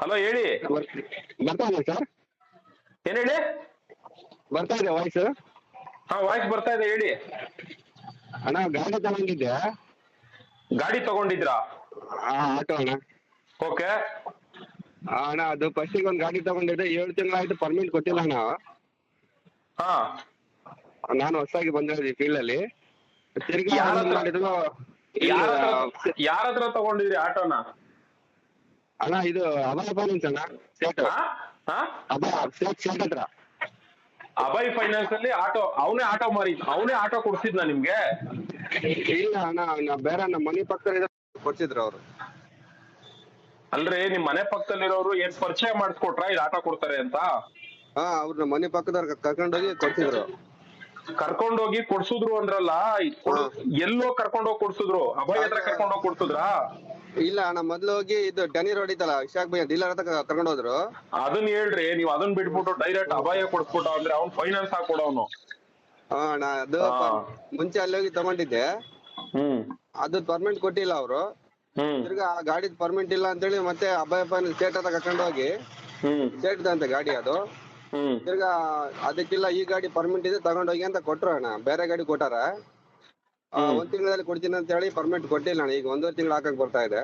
Hello ಹೇಳಿ. ಬರ್ತಾ ಇದೆ ಸರ್ ಏನ್ ಹೇಳಿ? ಬರ್ತಾ ಇದೆ ವಾಯ್ಸ್ ಹಾ ವಾಯ್ಸ್ ಬರ್ತಾ ಇದೆ ಹೇಳಿ. ಅಣ್ಣ ಗಾಡಿ ತಗೊಂಡಿದ್ದೆ ಗಾಡಿ ತಗೊಂಡಿದ್ರಾ? ಆ, ಆಟೋ ಅಣ್ಣ. ಓಕೆ. ಆ, ಅಣ್ಣ ಅದು ಫಸ್ಟಿಗೆ ಒಂದು ಗಾಡಿ ತಗೊಂಡಿದ್ದೆ ಏಳು ತಿಂಗಳಾಯ್ತು ಪರ್ಮಿಟ್ ಕೊಟ್ಟಿಲ್ಲ ಅಣ್ಣ. ಹಾ. ನಾನು ಹೊಸದಾಗಿ ಬಂದಿರೋದು ಈ ಫೀಲ್ಡಲ್ಲಿ ತಿರುಗಿ ಯಾರ್ ಹತ್ರ? ಮಾಡಿದ್ರು ಯಾರ ಹತ್ರ ಯಾರ ಹತ್ರ ತಗೊಂಡಿದ್ರಿ ಆಟೋನ? ಅಣ್ಣ ಇದು ಅಭಯ ಫೈನಾನ್ಸ್ ಅಣ್ಣ ಸೇಟ್ ಅಭಯ ಸೇಟ್ ಸೇಟ್ ಹತ್ರ. ಅಭಯ್ ಫೈನಾನ್ಸ್ ಅಲ್ಲಿ ಆಟೋ ಅವನೇ ಆಟೋ ಮಾರಿ ಅವನೇ ಆಟೋ ಕೊಡ್ಸಿದ್ನ ನಿಮ್ಗೆ? ಇಲ್ಲ ಅಣ್ಣ ನಾ ಬೇರೆ ನಮ್ಮ ಮನೆ ಪಕ್ಕದ ಕೊಡ್ಸಿದ್ರು ಅವರು. ಅಲ್ರಿ ನಿಮ್ ಮನೆ ಪಕ್ಕದಲ್ಲಿರೋರು ಏನ್ ಪರಿಚಯ ಮಾಡಿಸ್ಕೊಟ್ರ? ಇದು ಆಟೋ ಕೊಡ್ತಾರೆ ಅಂತ? ಹಾ ಅವ್ರು ನಮ್ಮ ಮನೆ ಹೋಗಿ ಕರ್ಕೊಂಡೋಗಿ ಕೊಡ್ಸಿದ್ರು. ಕರ್ಕೊಂಡೋಗಿ ಕೊಡ್ಸುದ್ರು ಅಂದ್ರಲ್ಲ ಇದ್ ಕೊಡ್- ಎಲ್ಲೋ ಕರ್ಕೊಂಡೋಗಿ ಕೊಡ್ಸಿದ್ರು. ಅಭಯ್ ಹತ್ರ ಕರ್ಕೊಂಡೋಗಿ ಕೊಡ್ಸುದ್ರಾ? ಇಲ್ಲ ಅಣ್ಣ ಮೊದ್ಲು ಹೋಗಿ ಇದು ಡನಿ ರೋಡ್ ಇತ್ತಲ್ಲ ಇಶಾಕ್ ಭಯ್ಯ ಡೀಲರ್ ಹತ್ರ ಕರ್ಕೊಂಡು ಹೋದ್ರು. ಅದನ್ನ ಹೇಳ್ರಿ ನೀವ್ ಅದನ್ನ ಬಿಟ್ಬಿಟ್ಟು ಡೈರೆಕ್ಟ್ ಅಭಯ ಕೊಡ್ಸ್ಬಿಟ್ಟ ಅಂದ್ರೆ ಅವ್ನ್ ಫೈನಾನ್ಸ್ ಹಾಕೊಡವನು ಹಾ ಅಣ್ಣ ಅದು ಮುಂಚೆ ಅಲ್ಲಿ ಹೋಗಿ ತಗೊಂಡಿದ್ದೆ. ಹ್ಮ್. ಅದು ಪರ್ಮಿಟ್ ಕೊಟ್ಟಿಲ್ಲ ಅವರು. ತಿರ್ಗಾ ಆ ಗಾಡಿದ್ ಪರ್ಮಿಟ್ ಇಲ್ಲ ಅಂತೇಳಿ ಮತ್ತೆ ಅಭಯ ಫೈನಲ್ ಸ್ಟೇಟ್ ಹತ್ರ ಕರ್ಕೊಂಡು ಹೋಗಿ. ಸ್ಟೇಟ್ ಅಂತ ಗಾಡಿ ಅದು. ಹ್ಮ್. ತಿರ್ಗಾ ಅದಕ್ಕಿಲ್ಲ ಈ ಗಾಡಿ ಪರ್ಮಿಟ್ ಇದೆ ತಗೊಂಡೋಗಿ ಅಂತ ಕೊಟ್ರು ಅಣ್ಣ. ಬೇರೆ ಗಾಡಿ ಕೊಟ್ಟಾರ. ಒಂದ್ ತಿಂಗಳಲ್ಲಿ ಕೊಡ್ತೀನಿ ಅಂತ ಹೇಳಿ ಪರ್ಮಿಟ್ ಕೊಟ್ಟಿಲ್ಲ ಅಣ್ಣ ಈಗ ಒಂದೂವರೆ ತಿಂಗಳು ಹಾಕಕ್ ಬರ್ತಾ ಇದೆ.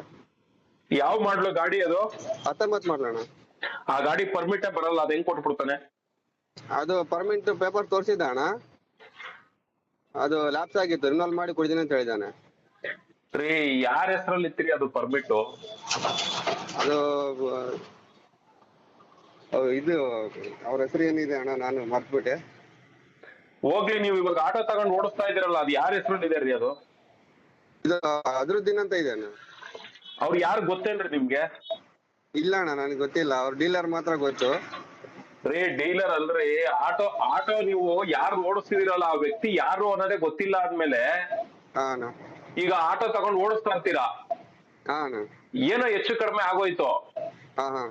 ಯಾವ ಮಾಡ್ಲು ಗಾಡಿ ಅದು? ಹತ್ತೊಂಬತ್ ಮಾಡ್ಲಣ್ಣ ಆ ಗಾಡಿ ಪರ್ಮಿಟ್ ಬರಲ್ಲ ಅದ್ ಹೆಂಗ್ ಕೊಟ್ಬಿಡ್ತಾನೆ? ಅದು ಪರ್ಮಿಟ್ ಪೇಪರ್ ತೋರಿಸಿದ್ದ ಅಣ್ಣ. ಅದು ಲ್ಯಾಪ್ಸ್ ಆಗಿತ್ತು ರಿನಲ್ ಮಾಡಿ ಕೊಡ್ತೀನಿ ಅಂತ ಹೇಳಿದಾನೆ ರೀ ಯಾರ ಹೆಸರಲ್ಲಿ ಇತ್ರಿ ಅದು ಪರ್ಮಿಟ್ ಅದು ಆ, ಇದು ಅವ್ರ ಹೆಸರು ಏನಿದೆ ಅಣ್ಣ ನಾನು ಮರ್ತ್ಬಿಟ್ಟೆ. ಹೋಗ್ಲಿ ನೀವು ಇವಾಗ ಆಟೋ ತಗೊಂಡು ಓಡಿಸ್ತಾ ಇದೀರಲ್ಲ ಅದು ಯಾರ ಹೆಸರಲ್ಲಿ ಇದೆ ರೀ ಅದು? ಇದು ಅದ್ರದ್ದಿನ ಅಂತ ಇದೆ ಅಣ್ಣ. ಅವ್ರು ಯಾರು ಗೊತ್ತೇನ್ರಿ ನಿಮ್ಗೆ? ಇಲ್ಲ ಅಣ್ಣ ನನಗೆ ಗೊತ್ತಿಲ್ಲ. ಅವ್ರ ಡೀಲರ್ ಮಾತ್ರ ಗೊತ್ತು. ರೀ ಡೀಲರ್ ಅಲ್ರಿ ಆಟೋ ಆಟೋ ನೀವು ಯಾರು ಓಡಿಸ್ತಿದಿರಲ್ಲ ಆ ವ್ಯಕ್ತಿ ಯಾರು ಅನ್ನೋದೇ ಗೊತ್ತಿಲ್ಲ ಆದ್ಮೇಲೆ ಹಾ ಅಣ್ಣ. ಈಗ ಆಟೋ ತಗೊಂಡು ಓಡಿಸ್ತಾ ಇರ್ತೀರಾ? ಹಾ ಅಣ್ಣ. ಏನೋ ಹೆಚ್ಚು ಕಡಿಮೆ ಆಗೋಯ್ತು? ಹಾ ಹಾ.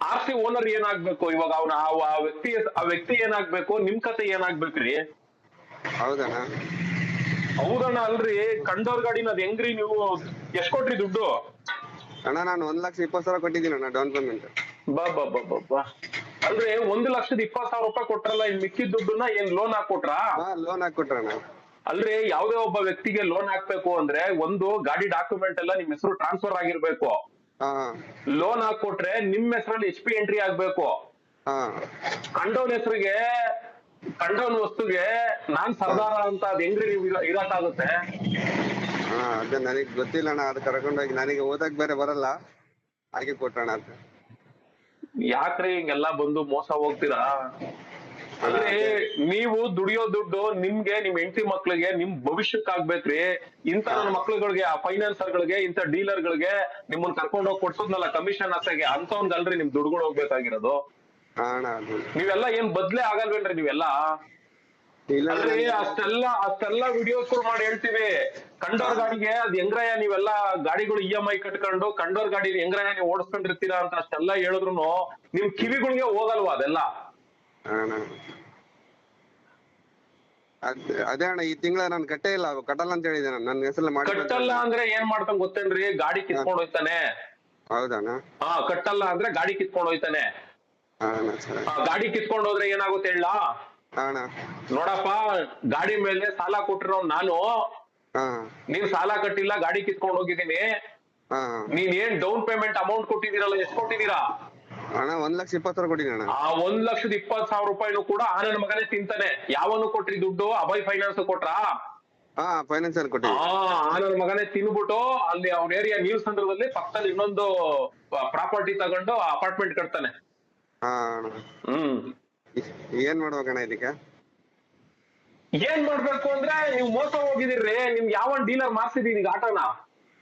ಆರ್ ಸಿ ಓನರ್ ಏನಾಗ್ಬೇಕು? ಇವಾಗ ಅವನ ಆ- ವ್ಯಕ್ತಿ ಆ ವ್ಯಕ್ತಿ ಏನಾಗ್ಬೇಕು? ನಿಮ್ ಕತೆ ಏನಾಗ್ಬೇಕ್ರಿ ಹೌದಣ್ಣ. ಹೌದಣ್ಣ ಅಲ್ರಿ. ಕಂಡೋರ್ ಗಾಡಿನ ಅದ್ ಹೆಂಗ್ರಿ ನೀವು? ಎಷ್ಟ್ ಕೊಟ್ರಿ ದುಡ್ಡು? ಅಣ್ಣ ನಾನು ಒಂದ್ ಲಕ್ಷ ಇಪ್ಪತ್ತು ಸಾವಿರ ಕೊಟ್ಟಿದ್ದೀನಿ ಅಣ್ಣ ಡೌನ್ ಪೇಮೆಂಟ್ ಬಾ ಬಾ ಬಾ ಬಾ ಬಾ. ಅಂದ್ರೆ ಒಂದ್ ಲಕ್ಷದ ಇಪ್ಪತ್ ಸಾವಿರ ರೂಪಾಯಿ ಕೊಟ್ರಲ್ಲ ಇನ್ ಮಿಕ್ಕಿದ ದುಡ್ಡನ್ನ ಏನ್ ಲೋನ್ ಹಾಕೊಟ್ರಾ ಲೋನ್ ಹಾಕೊಟ್ರಣ್ಣ ಅಲ್ರಿ ಯಾವ್ದೇ ಒಬ್ಬ ವ್ಯಕ್ತಿಗೆ ಲೋನ್ ಹಾಕ್ಬೇಕು ಅಂದ್ರೆ ಒಂದು ಗಾಡಿ ಡಾಕ್ಯುಮೆಂಟ್ ಎಲ್ಲ ನಿಮ್ ಹೆಸರು ಟ್ರಾನ್ಸ್ಫರ್ ಆಗಿರ್ಬೇಕು. ಲೋನ್ ಹಾಕೊಟ್ರೆ ನಿಮ್ ಹೆಸರಲ್ಲಿ ಎಚ್ ಪಿ ಎಂಟ್ರಿ ಆಗ್ಬೇಕು. ಕಂಡೋನ್ ಹೆಸರಿಗೆ ಕಂಡೋನ್ ವಸ್ತುಗೆ ನಾನ್ ಸರ್ದಾರ ಅಂತ ಅದ್ ಹೆಂಗ್ರಿ ನೀವು ಇರ- ಇರಕ್ಕಾಗುತ್ತೆ? ಹಾ ಅದೇ ನನಗೆ ಗೊತ್ತಿಲ್ಲ ಅಣ್ಣ ಅದು ಕರ್ಕೊಂಡೋಗಿ ನನಗೆ ಓದಕ್ ಬೇರೆ ಬರಲ್ಲ. ಹಾಗೆ ಕೊಟ್ಟಣ್ಣ ಅಂತ. ಯಾಕ್ರಿ ಹಿಂಗೆಲ್ಲಾ ಬಂದು ಮೋಸ ಹೋಗ್ತೀರಾ? ಅಂದ್ರೆ ನೀವು ದುಡಿಯೋ ದುಡ್ಡು ನಿಮ್ಗೆ ನಿಮ್ ಹೆಂಡತಿ ಮಕ್ಳಿಗೆ ನಿಮ್ ಭವಿಷ್ಯಕ್ಕೆ ಆಗ್ಬೇಕ್ರಿ ಇಂತ ನನ್ನ ಮಕ್ಳುಗಳಿಗೆ ಆ ಫೈನಾನ್ಸರ್ ಗಳಿಗೆ ಇಂತ ಡೀಲರ್ ಗಳಿಗೆ ನಿಮ್ಮನ್ನ ಕರ್ಕೊಂಡು ಹೋಗಿ ಕೊಡ್ಸೋದ್ನಲ್ಲ ಕಮಿಷನ್ ಆಸೆಗೆ ಅಂತವನ್ಗಲ್ರಿ ನಿಮ್ ದುಡ್ಗಳು ಹೋಗ್ಬೇಕಾಗಿರೋದು. ನೀವೆಲ್ಲ ಏನ್ ಬದ್ಲೇ ಆಗಲ್ವೇನ್ರಿ ನೀವೆಲ್ಲ? ಅಷ್ಟೆಲ್ಲ ಅಷ್ಟೆಲ್ಲ ವಿಡಿಯೋಸ್ ಮಾಡಿ ಹೇಳ್ತೀವಿ. ಕಂಡೋರ್ ಗಾಡಿಗೆ ಅದ್ ಹೆಂಗ್ರಯ್ಯ ನೀವೆಲ್ಲ ಗಾಡಿಗಳು ಇ ಎಂ ಐ ಕಟ್ಕೊಂಡು ಕಂಡೋರ್ ಗಾಡಿ ಹೆಂಗ್ರಯ್ಯ ನೀವು ಓಡಿಸ್ಕೊಂಡಿರ್ತೀರಾ ಅಂತ ಅಷ್ಟೆಲ್ಲ ಹೇಳಿದ್ರು ನಿಮ್ ಕಿವಿಗಳಿಗೆ ಹೋಗಲ್ವಾ ಅದೆಲ್ಲ? ಅದ್ ಅಣ್ಣ ಈ ತಿಂಗಳ ನಾನು ಕಟ್ಟೇ ಇಲ್ಲ ಕಟ್ಟಲ್ಲ ಅಂತ ಹೇಳಿದೆ ನಾನು. ನನ್ನ ಹೆಸರಲ್ಲಿ ಮಾಡಿ ಕಟ್ಟಲ್ಲ ಅಂದ್ರೆ ಏನ್ ಮಾಡ್ತಾನೆ ಗೊತ್ತೇನ್ರಿ? ಗಾಡಿ ಕಿತ್ಕೊಂಡು ಹೋಯ್ತಾನೆ. ಹೌದಣ್ಣ. ಹಾ ಕಟ್ಟಲ್ಲ ಅಂದ್ರೆ ಗಾಡಿ ಕಿತ್ಕೊಂಡು ಹೋಯ್ತಾನೆ. ಹಾ ಆ, ಗಾಡಿ ಕಿತ್ಕೊಂಡು ಹೋದ್ರೆ ಏನಾಗುತ್ತೆ ಹೇಳ? ಅಣ್ಣ. ನೋಡಪ್ಪ ಗಾಡಿ ಮೇಲೆ ಸಾಲ ಕೊಟ್ಟಿರೋ ನಾನು. ಹಾ. ನೀನ್ ಸಾಲ ಕಟ್ಟಿಲ್ಲ ಗಾಡಿ ಕಿತ್ಕೊಂಡು ಹೋಗಿದ್ದೀನಿ. ಹಾ. ನೀನ್ ಏನ್ ಡೌನ್ ಪೇಮೆಂಟ್ ಅಮೌಂಟ್ ಕೊಟ್ಟಿದ್ದೀರಲ್ಲ ಎಷ್ಟು ಕೊಟ್ಟಿದ್ದೀರಾ? ಅಣ್ಣ ಒಂದ್ ಲಕ್ಷ ಇಪ್ಪತ್ತರ ಕೊಟ್ಟಿನಿ ಅಣ್ಣ. ಆ ಒಂದ್ ಲಕ್ಷದ ಇಪ್ಪತ್ ಸಾವಿರ ರೂಪಾಯಿನೂ ಕೂಡ ಆ ನನ್ನ ಮಗನೇ ತಿಂತಾನೆ. ಯಾವನು ಕೊಟ್ರಿ ದುಡ್ಡು? ಅಭಯ್ ಫೈನಾನ್ಸ್ ಕೊಟ್ರಾ? ಹಾ ಫೈನಾನ್ಸ್ ಅಲ್ಲಿ ಕೊಟ್ಟಿನಿ ಆ ಆ ನನ್ನ ಮಗನೇ ತಿನ್ಬಿಟ್ಟು ಅಲ್ಲಿ ಅವ್ನ ಏರಿಯಾ ನೀವ್ ಸಂದ್ರದಲ್ಲಿ ಪಕ್ಕದಲ್ಲಿ ಇನ್ನೊಂದು ಪ್ರಾಪರ್ಟಿ ತಗೊಂಡು ಅಪಾರ್ಟ್ಮೆಂಟ್ ಕಟ್ತಾನೆ. ಹಾ ಅಣ್ಣ. ಹ್ಮ್. ಏನ್ ಮಾಡ್ಬೇಕಣ್ಣ ಇದಕ್ಕೆ ಏನ್ ಮಾಡ್ಬೇಕು ಅಂದ್ರೆ ನೀವು ಮೋಸ ಹೋಗಿದಿರ್ರಿ ನಿಮ್ಗೆ ಯಾವ ಡೀಲರ್ ಮಾರ್ಸಿದೀನಿ ಈಗ ಆಟೋನ?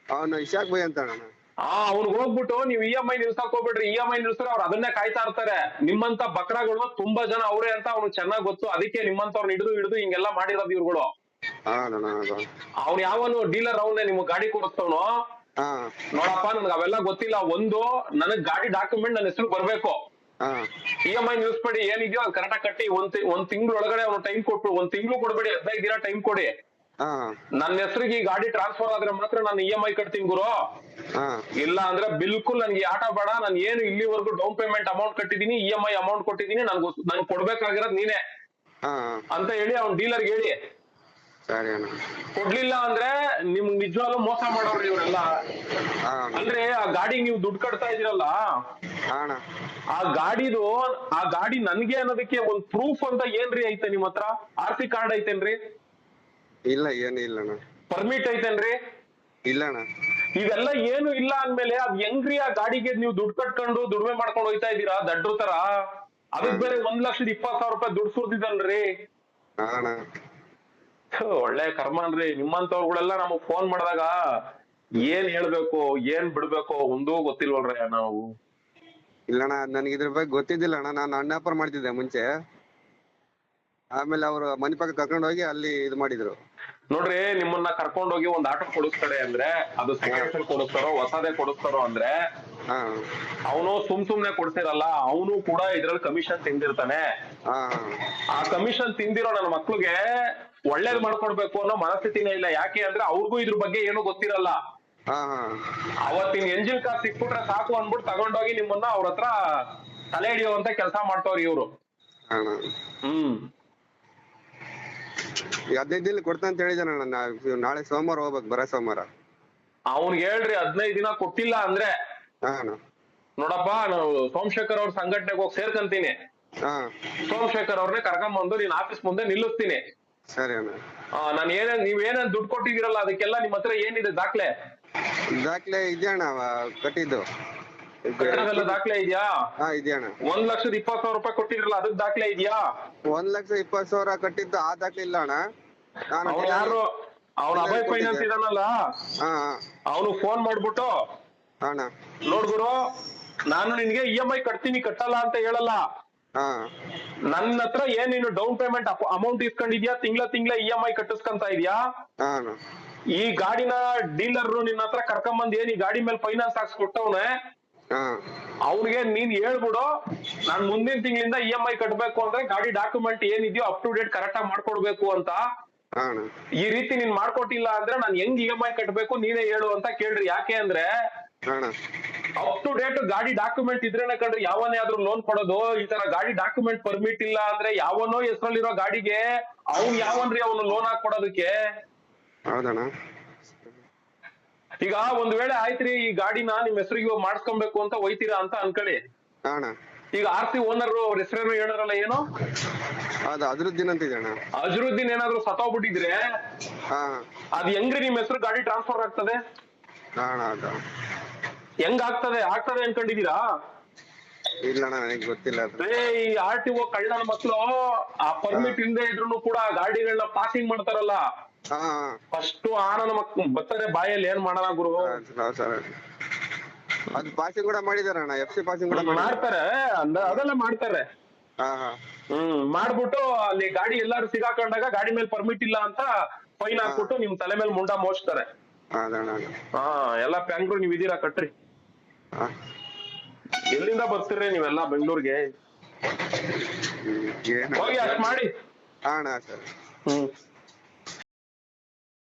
ಅವನು ಇಶಾಕ್ ಬೈ ಅಂತ ಅಣ್ಣ. ಆ ಅವ್ನಿಗೆ ಹೋಗ್ಬಿಟ್ಟು ನೀವು ಇ ಎಂ ಐ ನಿಲ್ಸಕ್ ಹೋಗ್ಬಿಡ್ರಿ ಇ ಎಂ ಐ ನಿಲ್ಸಿದ್ರೆ ಅವ್ರು ಅದನ್ನೇ ಕಾಯ್ತಾ ಇರ್ತಾರೆ. ನಿಮ್ಮಂತ ಬಕ್ರಗಳು ತುಂಬಾ ಜನ ಅವ್ರೆ ಅಂತ ಅವ್ನು ಚೆನ್ನಾಗ್ ಗೊತ್ತು. ಅದಕ್ಕೆ ನಿಮ್ಮಂತವ್ರನ್ನ ಹಿಡಿದು ಹಿಡಿದು ಹಿಂಗೆಲ್ಲ ಮಾಡಿರೋದು ಇವ್ರುಗಳು. ಅವ್ನು ಯಾವನು ಡೀಲರ್ ಅವನೇ ನಿಮ್ಗೆ ಗಾಡಿ ಕೊಡಿಸ್ತವನು ಹಾ. ನೋಡಪ್ಪ ನನ್ಗೆ ಅವೆಲ್ಲ ಗೊತ್ತಿಲ್ಲ. ಒಂದು ನನಗ್ ಗಾಡಿ ಡಾಕ್ಯುಮೆಂಟ್ ನನ್ನ ಹೆಸರು ಬರ್ಬೇಕು. ಇ ಎಂ ಐ ನಿಲ್ಸ್ಬೇಡಿ ಏನಿದೆಯೋ ಅದು ಕರೆಕ್ಟಾಗಿ ಕಟ್ಟಿ ಒಂದ್ ಒಂದ್ ತಿಂಗ್ಳು ಒಳಗಡೆ ಅವ್ನು ಟೈಮ್ ಕೊಟ್ಟು ಒಂದ್ ತಿಂಗ್ಳು ಕೊಡ್ಬೇಡಿ ಹದಿನೈದು ದಿನ ಟೈಮ್ ಕೊಡಿ. ನನ್ನ ಹೆಸರಿಗೆ ಈ ಗಾಡಿ ಟ್ರಾನ್ಸ್ಫರ್ ಆದ್ರೆ ಮಾತ್ರ ನಾನು ಇ ಎಂ ಐ ಕಟ್ತೀನಿ ಗುರು. ಇಲ್ಲ ಅಂದ್ರೆ ಬಿಲ್ಕುಲ್ ನನ್ಗೆ ಆಟ ಬೇಡ. ನಾನು ಏನು ಇಲ್ಲಿವರೆಗೂ ಡೌನ್ ಪೇಮೆಂಟ್ ಅಮೌಂಟ್ ಕಟ್ಟಿದೀನಿ ಇ ಎಂ ಐ ಅಮೌಂಟ್ ಕೊಟ್ಟಿದೀನಿ ನನ್ಗೆ ನನ್ಗೆ ಕೊಡ್ಬೇಕಾಗಿರೋದು ನೀನೆ. ಹಾ. ಅಂತ ಹೇಳಿ ಅವ್ನ್ ಡೀಲರ್ ಹೇಳಿ. ಕೊಡ್ಲಿಲ್ಲ ಅಂದ್ರೆ ನಿಮ್ ನಿಜವಾಗ್ಲೂ ಮೋಸ ಮಾಡೋರು ಇವರೆಲ್ಲ. ಅಂದ್ರೆ ಆ ಗಾಡಿ ನೀವು ದುಡ್ಡು ಕಟ್ತಾ ಇದೀರಲ್ಲ ಆ ಗಾಡಿದು ಆ ಗಾಡಿ ನನ್ಗೆ ಅನ್ನೋದಕ್ಕೆ ಒಂದ್ ಪ್ರೂಫ್ ಅಂತ ಏನ್ರಿ ಐತೆ ನಿಮ್ ಹತ್ರ ಆರ್ ಸಿ ಕಾರ್ಡ್ ಐತೇನ್ರಿ? ಇಲ್ಲ ಏನು ಇಲ್ಲ ಅಣ್ಣ. ಪರ್ಮಿಟ್ ಐತೇನ್ರಿ? ಇಲ್ಲ ಅಣ್ಣ. ಇವೆಲ್ಲ ಏನು ಇಲ್ಲ ಅಂದ್ಮೇಲೆ ಅದ್ ಹೆಂಗ್ರಿ ಆ ಗಾಡಿಗೆ ನೀವು ದುಡ್ಡು ಕಟ್ಕೊಂಡು ದುಡಿಮೆ ಮಾಡ್ಕೊಂಡು ಹೋಯ್ತಾ ಇದೀರಾ ದಡ್ರ ತರ? ಅದಕ್ ಬೇರೆ ಒಂದ್ ಲಕ್ಷದ ಇಪ್ಪತ್ ಸಾವಿರ ರೂಪಾಯಿ ದುಡ್ಡು ಸುರ್ದಿದ್ದನ್ರಿ ಹಾ ಅಣ್ಣ. ಥು, ಒಳ್ಳೆ ಕರ್ಮನ್ರಿ. ನಿಮ್ಮಂತವ್ರುಗಳೆಲ್ಲ ನಮಗ್ ಫೋನ್ ಮಾಡಿದಾಗ ಏನ್ ಹೇಳ್ಬೇಕು ಏನ್ ಬಿಡ್ಬೇಕು ಒಂದೂ ಗೊತ್ತಿಲ್ವಲ್ರಿ ನಾವು. ಇಲ್ಲಣ್ಣ ನನಗೆ ಇದ್ರ ಬಗ್ಗೆ ಗೊತ್ತಿದ್ದಿಲ್ಲ ಅಣ್ಣ. ನಾನು ಅಣ್ಣಾಪುರ ಮಾಡ್ತಿದ್ದೆ ಮುಂಚೆ. ಆಮೇಲೆ ಅವರು ಮನೆ ಪಕ್ಕ ಕರ್ಕೊಂಡು ಹೋಗಿ ಅಲ್ಲಿ ಇದು ಮಾಡಿದ್ರು. ನೋಡ್ರಿ ನಿಮ್ಮನ್ನ ಕರ್ಕೊಂಡ್ ಹೋಗಿ ಒಂದ್ ಆಟೋ ಕೊಡಿಸ್ತಾರೆ ಅಂದ್ರೆ ಅದು ಸೆಕೆಂಡ್ ಹ್ಯಾಂಡ್ ಕೊಡಿಸ್ತಾರೋ ಹೊಸದೇ ಕೊಡಿಸ್ತಾರೋ ಅಂದ್ರೆ ಹಾ. ಅವನು ಸುಮ್ ಸುಮ್ನೆ ಕೊಡ್ತಿರಲ್ಲ ಅವನು ಕೂಡ ಇದ್ರಲ್ಲಿ ಕಮಿಷನ್ ತಿಂದಿರ್ತಾನೆ. ಹಾ. ಆ ಕಮಿಷನ್ ತಿಂದಿರೋ ನನ್ನ ಮಕ್ಳಿಗೆ ಒಳ್ಳೇದ್ ಮಾಡ್ಕೊಡ್ಬೇಕು ಅನ್ನೋ ಮನಸ್ಥಿತಿನೇ ಇಲ್ಲ. ಯಾಕೆ ಅಂದ್ರೆ ಅವ್ರಿಗೂ ಇದ್ರ ಬಗ್ಗೆ ಏನು ಗೊತ್ತಿರಲ್ಲ. ಹಾ ಹಾ. ಅವತ್ತಿನ ಎಂಜಿನ್ ಕಾರ್ ಸಿಕ್ಬಿಟ್ರೆ ಸಾಕು ಅಂದ್ಬಿಟ್ಟು ತಗೊಂಡೋಗಿ ನಿಮ್ಮನ್ನ ಅವ್ರ ಹತ್ರ ತಲೆ ಹಿಡಿಯುವಂತ ಕೆಲಸ ಮಾಡ್ತವ್ರಿ ಇವ್ರು. ಹಾ. ಹ್ಮ್. ಈಗ ಹದಿನೈದು ದಿನ ಕೊಡ್ತಾ ಅಂತ ಹೇಳಿದಾನೆ ಅಣ್ಣ. ನಾ- ನಾಳೆ ಸೋಮವಾರ ಹೋಗ್ಬೇಕು ಬರೋ ಸೋಮವಾರ. ಅವ್ನಿಗೆ ಹೇಳ್ರಿ ಹದಿನೈದು ದಿನ ಕೊಟ್ಟಿಲ್ಲ ಅಂದ್ರೆ ಹಾ ಅಣ್ಣ. ನೋಡಪ್ಪ ನಾವು ಸೋಮಶೇಖರ್ ಅವ್ರ ಸಂಘಟನೆಗೆ ಹೋಗಿ ಸೇರ್ಕಂತೀನಿ. ಹಾ. ಸೋಮಶೇಖರ್ ಅವ್ರನ್ನೇ ಕರ್ಕೊಂಬಂದು ನೀನ್ ಆಫೀಸ್ ಮುಂದೆ ನಿಲ್ಲಿಸ್ತೀನಿ. ಸರಿ ಅಣ್ಣ. ಆ, ನಾನ್ ಏನೇನ್ ನೀವ್ ಏನೇನ್ ದುಡ್ಡು ಕೊಟ್ಟಿದ್ದೀರಲ್ಲ ಅದಕ್ಕೆಲ್ಲ ನಿಮ್ ಹತ್ರ ಏನಿದೆ ದಾಖಲೆ? ದಾಖಲೆ ಇದೆ ಅಣ್ಣ ಕಟ್ಟಿದ್ದು. ಕಟ್ಟಡದೆಲ್ಲ ದಾಖಲೆ ಇದೆಯಾ? ಹಾ ಇದೆ ಅಣ್ಣ. ಒಂದ್ ಲಕ್ಷದ ಇಪ್ಪತ್ ಸಾವಿರ ರೂಪಾಯಿ ಕೊಟ್ಟಿದ್ರಲ್ಲ ಅದಕ್ ದಾಖಲೆ ಇದೆಯಾ? ಒಂದ್ ಲಕ್ಷ ಇಪ್ಪತ್ ಸಾವಿರ ಕಟ್ಟಿದ್ದು ಆ ದಾಖಲೆ ಇಲ್ಲ ಅಣ್ಣ. ನಾನು ಅವ್ನು ಯಾರು? ಅವ್ನ ಅಭಯ್ ಫೈನಾನ್ಸ್ ಇದಾನಲ್ಲ? ಹಾ ಅವನು ಫೋನ್ ಮಾಡ್ಬಿಟ್ಟು ಅಣ್ಣ. ನೋಡ್ ಗುರು ನಾನು ನಿನ್ಗೆ ಇ ಎಂ ಐ ಕಟ್ತೀನಿ ಕಟ್ಟಲ್ಲ ಅಂತ ಹೇಳಲ್ಲ. ಹಾ. ನನ್ನ ಹತ್ರ ಏನ್ ನೀನು ಡೌನ್ ಪೇಮೆಂಟ್ ಅಮೌಂಟ್ ಇಸ್ಕೊಂಡಿದ್ಯಾ? ತಿಂಗ್ಳ ತಿಂಗ್ಳ ಇ ಎಂ ಐ ಕಟ್ಟಿಸ್ಕೊಂತ ಇದೀಯಾ? ಹಾ ಅಣ್ಣ. ಈ ಗಾಡಿನ ಡೀಲರ್ ನಿನ್ನ ಹತ್ರ ಕರ್ಕೊಂಬಂದ್ ಏನ್ ಈ ಗಾಡಿ ಮೇಲೆ ಫೈನಾನ್ಸ್ ಹಾಕ್ಸ್ ಕೊಟ್ಟವ್ನೆ ಹಾ ಅವ್ನಿಗೆ ನೀನ್ ಹೇಳ್ಬಿಡು ನಾನ್ ಮುಂದಿನ ತಿಂಗಳಿಂದ ಇ ಎಂ ಐ ಕಟ್ಬೇಕು ಅಂದ್ರೆ ಗಾಡಿ ಡಾಕ್ಯುಮೆಂಟ್ ಏನಿದೆಯೋ ಅಪ್ ಟು ಡೇಟ್ ಕರೆಕ್ಟ್ ಆಗಿ ಮಾಡ್ಕೊಡ್ಬೇಕು ಅಂತ. ಈ ರೀತಿ ನೀನ್ ಮಾಡ್ಕೊಟ್ಟಿಲ್ಲ ಅಂದ್ರೆ ನಾನ್ ಹೆಂಗ್ ಇ ಎಂ ಐ ಕಟ್ಬೇಕು ನೀನೇ ಹೇಳು ಅಂತ ಕೇಳ್ರಿ. ಯಾಕೆ ಅಂದ್ರೆ ಅಪ್ ಟು ಡೇಟ್ ಗಾಡಿ ಡಾಕ್ಯುಮೆಂಟ್ ಇದ್ರೇನೆ ಕಂಡ್ರೆ ಯಾವನೇ ಆದ್ರೂ ಲೋನ್ ಕೊಡೋದು. ಈ ತರ ಗಾಡಿ ಡಾಕ್ಯುಮೆಂಟ್ ಪರ್ಮಿಟ್ ಇಲ್ಲ ಅಂದ್ರೆ ಯಾವನೋ ಹೆಸರಲ್ಲಿರೋ ಗಾಡಿಗೆ ಅವ್ನ್ ಯಾವನ್ರಿ ಅವನು ಲೋನ್ ಹಾಕೊಡೋದಕ್ಕೆ ಹೌದಣ್ಣ. ಈಗ ಒಂದ್ ವೇಳೆ ಆಯ್ತ್ರಿ ಈ ಗಾಡಿನ ನಿಮ್ ಹೆಸರಿಗೆ ಮಾಡಿಸ್ಕೊಬೇಕು ಅಂತ ಒಯ್ತೀರಾ ಅಂತ ಅನ್ಕೊಳ್ಳಿ. ಈಗ ಆರ್ ಸಿ ಓನರ್ ಅವ್ರ ಹೆಸರೇನು ಹೇಳಾರಲ್ಲ ಏನು? ಅದು ಅದ್ರದ್ದಿನ ಅಂತ ಇದೆ ಅಣ್ಣ. ಅಜರುದ್ದೀನ್ ಏನಾದ್ರು ಸತ್ತೋಗ್ಬಿಟ್ಟಿದ್ರೆ ಹಾ. ಅದ್ ಹೆಂಗ್ರಿ ನಿಮ್ ಹೆಸರು ಗಾಡಿ ಟ್ರಾನ್ಸ್ಫರ್ ಆಗ್ತದೆ? ಹೆಂಗ್ ಆಗ್ತದೆ? ಆಗ್ತದೆ ಅನ್ಕೊಂಡಿದೀರಾ ಇಲ್ಲ ನನಗೆ ಗೊತ್ತಿಲ್ಲ ಈ ಆರ್ ಟಿ ಒ ಕಳ್ಳನ ಮಕ್ಕಳು ಆ ಪರ್ಮಿಟ್ ಇಲ್ಲದೆ ಇದ್ರು ಕೂಡ ಗಾಡಿಗಳನ್ನ ಪಾಸಿಂಗ್ ಮಾಡ್ತಾರಲ್ಲ. ಫಸ್ಟ್ ಆನನ ಮಕ್ ಬರ್ತಾರೆ ಬಾಯಲ್ಲಿ ಏನ್ ಮಾಡೋಣ ಗುರು. ಅದ್ ಸರ್. ಅದು ಪಾಸಿಂಗ್ ಕೂಡ ಮಾಡಿದಾರೆ ಅಣ್ಣ ಎಫ್ ಸಿ ಪಾಸಿಂಗ್ ಕೂಡ ಮಾಡ್ತಾರೆ ಅಂದ ಅದೆಲ್ಲ ಮಾಡ್ತಾರೆ. ಹ್ಮ್ ಮಾಡ್ಬಿಟ್ಟು ಅಲ್ಲಿ ಗಾಡಿ ಎಲ್ಲಾರು ಸಿಗಾಕೊಂಡಾಗ ಗಾಡಿ ಮೇಲೆ ಪರ್ಮಿಟ್ ಇಲ್ಲ ಅಂತ ಫೈನ್ ಹಾಕ್ಬಿಟ್ಟು ನಿಮ್ ತಲೆ ಮೇಲೆ ಮುಂಡ ಮೋಚ್ತಾರೆ. ಹಾ ಎಲ್ಲಾ ಪ್ಯಾಂಗ್ರು ನೀವ್ ಇದೀರಾ ಕಟ್ರಿ. ಎಲ್ಲಿಂದ ಬರ್ತೀರಿ ನೀವೆಲ್ಲ ಬೆಂಗಳೂರಿಗೆ? ಹೋಗಿ ಅಷ್ಟ್ ಮಾಡಿ. ಹಾ ಅಣ್ಣ ಸರ್. ಹ್ಮ್.